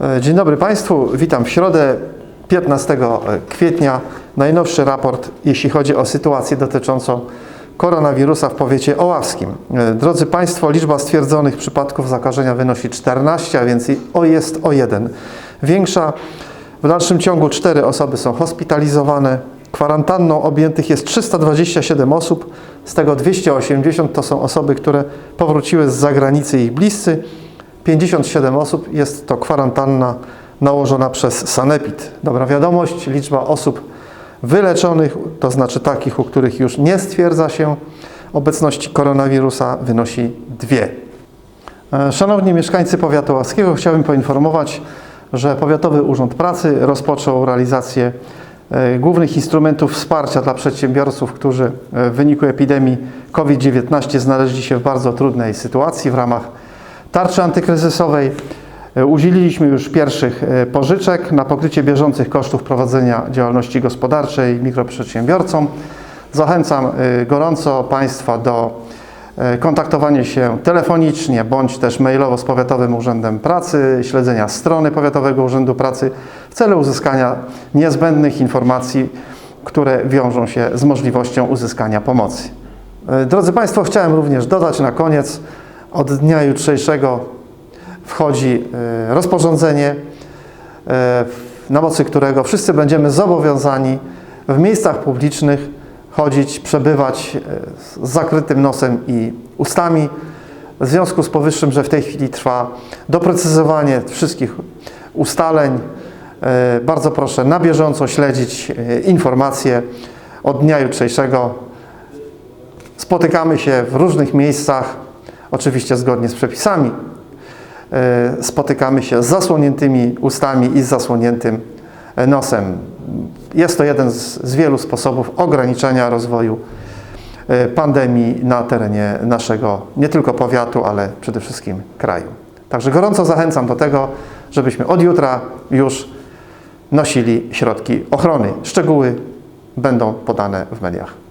E, Dzień dobry Państwu, witam w środę 15 kwietnia. Najnowszy raport, jeśli chodzi o sytuację dotyczącą koronawirusa w powiecie oławskim. E, Drodzy Państwo, liczba stwierdzonych przypadków zakażenia wynosi 14, a więc o jest o jeden większa. W dalszym ciągu 4 osoby są hospitalizowane. Kwarantanną objętych jest 327 osób, z tego 280 to są osoby, które powróciły z zagranicy i ich bliscy. 57 osób jest to kwarantanna nałożona przez Sanepid. Dobra wiadomość, liczba osób wyleczonych, to znaczy takich, u których już nie stwierdza się obecności koronawirusa, wynosi dwie. E, Szanowni mieszkańcy powiatu łaskiego, chciałbym poinformować, że Powiatowy Urząd Pracy rozpoczął realizację e, głównych instrumentów wsparcia dla przedsiębiorców, którzy e, w wyniku epidemii COVID-19 znaleźli się w bardzo trudnej sytuacji w ramach tarczy antykryzysowej. E, Udzieliliśmy już pierwszych e, pożyczek na pokrycie bieżących kosztów prowadzenia działalności gospodarczej mikroprzedsiębiorcom. Zachęcam e, gorąco Państwa do kontaktowania się telefonicznie bądź też mailowo z Powiatowym Urzędem Pracy, śledzenia strony Powiatowego Urzędu Pracy w celu uzyskania niezbędnych informacji, które wiążą się z możliwością uzyskania pomocy. Drodzy Państwo, chciałem również dodać na koniec, od dnia jutrzejszego wchodzi e, rozporządzenie, e, na mocy którego wszyscy będziemy zobowiązani w miejscach publicznych chodzić, przebywać e, z zakrytym nosem i ustami. W związku z powyższym, że w tej chwili trwa doprecyzowanie wszystkich ustaleń, bardzo proszę na bieżąco śledzić informacje od dnia jutrzejszego. Spotykamy się w różnych miejscach, oczywiście zgodnie z przepisami. E, Spotykamy się z zasłoniętymi ustami i z zasłoniętym e, nosem. Jest to jeden z, wielu sposobów ograniczenia rozwoju e, pandemii na terenie naszego nie tylko powiatu, ale przede wszystkim kraju. Także gorąco zachęcam do tego, żebyśmy od jutra już nosili środki ochrony. Szczegóły będą podane w mediach.